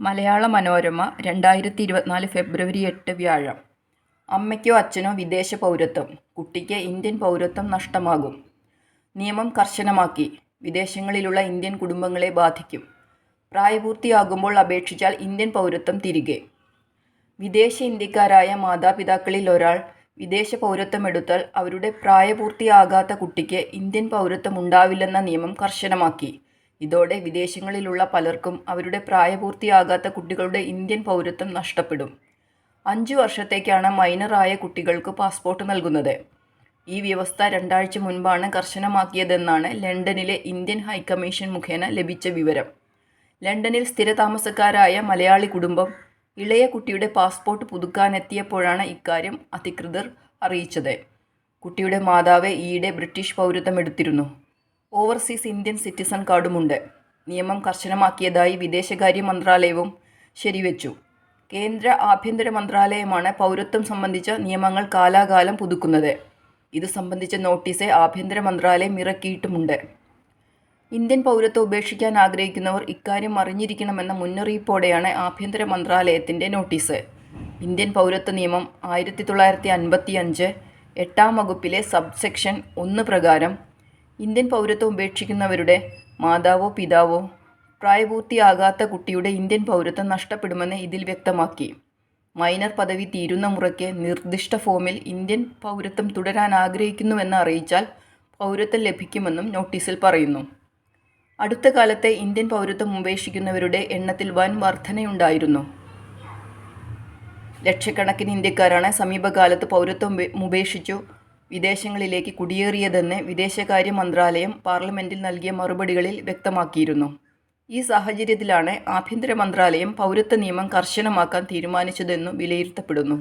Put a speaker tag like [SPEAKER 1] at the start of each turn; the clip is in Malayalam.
[SPEAKER 1] മലയാള മനോരമ രണ്ടായിരത്തി ഇരുപത്തിനാല് ഫെബ്രുവരി എട്ട് വ്യാഴം. അമ്മയ്ക്കോ അച്ഛനോ വിദേശ പൗരത്വം. കുട്ടിക്ക് ഇന്ത്യൻ പൗരത്വം നഷ്ടമാകും. നിയമം കർശനമാക്കി. വിദേശങ്ങളിലുള്ള ഇന്ത്യൻ കുടുംബങ്ങളെ ബാധിക്കും. പ്രായപൂർത്തിയാകുമ്പോൾ അപേക്ഷിച്ചാൽ ഇന്ത്യൻ പൗരത്വം തിരികെ. വിദേശ ഇന്ത്യക്കാരായ മാതാപിതാക്കളിൽ ഒരാൾ വിദേശ പൗരത്വം എടുത്താൽ അവരുടെ പ്രായപൂർത്തിയാകാത്ത കുട്ടിക്ക് ഇന്ത്യൻ പൗരത്വം ഉണ്ടാവില്ലെന്ന നിയമം കർശനമാക്കി. ഇതോടെ വിദേശങ്ങളിലുള്ള പലർക്കും അവരുടെ പ്രായപൂർത്തിയാകാത്ത കുട്ടികളുടെ ഇന്ത്യൻ പൗരത്വം നഷ്ടപ്പെടും. അഞ്ചു വർഷത്തേക്കാണ് മൈനറായ കുട്ടികൾക്ക് പാസ്പോർട്ട് നൽകുന്നത്. ഈ വ്യവസ്ഥ രണ്ടാഴ്ച മുൻപാണ് കർശനമാക്കിയതെന്നാണ് ലണ്ടനിലെ ഇന്ത്യൻ ഹൈക്കമ്മീഷൻ മുഖേന ലഭിച്ച വിവരം. ലണ്ടനിൽ സ്ഥിരതാമസക്കാരായ മലയാളി കുടുംബം ഇളയ കുട്ടിയുടെ പാസ്പോർട്ട് പുതുക്കാനെത്തിയപ്പോഴാണ് ഇക്കാര്യം അധികൃതർ അറിയിച്ചത്. കുട്ടിയുടെ മാതാവ് ഈയിടെ ബ്രിട്ടീഷ് പൗരത്വം എടുത്തിരുന്നു ഓവർസീസ് ഇന്ത്യൻ സിറ്റിസൺ കാർഡുമുണ്ട്. നിയമം കർശനമാക്കിയതായി വിദേശകാര്യ മന്ത്രാലയവും ശരിവെച്ചു. കേന്ദ്ര ആഭ്യന്തര മന്ത്രാലയമാണ് പൗരത്വം സംബന്ധിച്ച നിയമങ്ങൾ കാലാകാലം പുതുക്കുന്നത്. ഇത് സംബന്ധിച്ച നോട്ടീസ് ആഭ്യന്തര മന്ത്രാലയം ഇറക്കിയിട്ടുമുണ്ട്. ഇന്ത്യൻ പൗരത്വം ഉപേക്ഷിക്കാൻ ആഗ്രഹിക്കുന്നവർ ഇക്കാര്യം അറിഞ്ഞിരിക്കണമെന്ന മുന്നറിയിപ്പോടെയാണ് ആഭ്യന്തര മന്ത്രാലയത്തിന്റെ നോട്ടീസ്. ഇന്ത്യൻ പൗരത്വ നിയമം ആയിരത്തി തൊള്ളായിരത്തി അൻപത്തി അഞ്ച് എട്ടാം വകുപ്പിലെ സബ്സെക്ഷൻ ഒന്ന് പ്രകാരം ഇന്ത്യൻ പൗരത്വം ഉപേക്ഷിക്കുന്നവരുടെ മാതാവോ പിതാവോ പ്രായപൂർത്തിയാകാത്ത കുട്ടിയുടെ ഇന്ത്യൻ പൗരത്വം നഷ്ടപ്പെടുമെന്ന് ഇതിൽ വ്യക്തമാക്കി. മൈനർ പദവി തീരുന്ന മുറയ്ക്ക് നിർദ്ദിഷ്ട ഫോമിൽ ഇന്ത്യൻ പൗരത്വം തുടരാൻ ആഗ്രഹിക്കുന്നുവെന്ന് അറിയിച്ചാൽ പൗരത്വം ലഭിക്കുമെന്നും നോട്ടീസിൽ പറയുന്നു. അടുത്ത കാലത്തെ ഇന്ത്യൻ പൗരത്വം ഉപേക്ഷിക്കുന്നവരുടെ എണ്ണത്തിൽ വൻ വർധനയുണ്ടായിരുന്നു. ലക്ഷക്കണക്കിന് ഇന്ത്യക്കാരാണ് സമീപകാലത്ത് പൗരത്വം ഉപേ- ഉപേക്ഷിച്ചു. വിദേശങ്ങളിലേക്ക് കുടിയേറിയതെന്ന് വിദേശകാര്യ മന്ത്രാലയം പാർലമെന്റിൽ നൽകിയ മറുപടികളിൽ വ്യക്തമാക്കിയിരുന്നു. ഈ സാഹചര്യത്തിലാണ് ആഭ്യന്തര മന്ത്രാലയം പൗരത്വ നിയമം കർശനമാക്കാൻ തീരുമാനിച്ചതെന്നു വിലയിരുത്തപ്പെടുന്നു.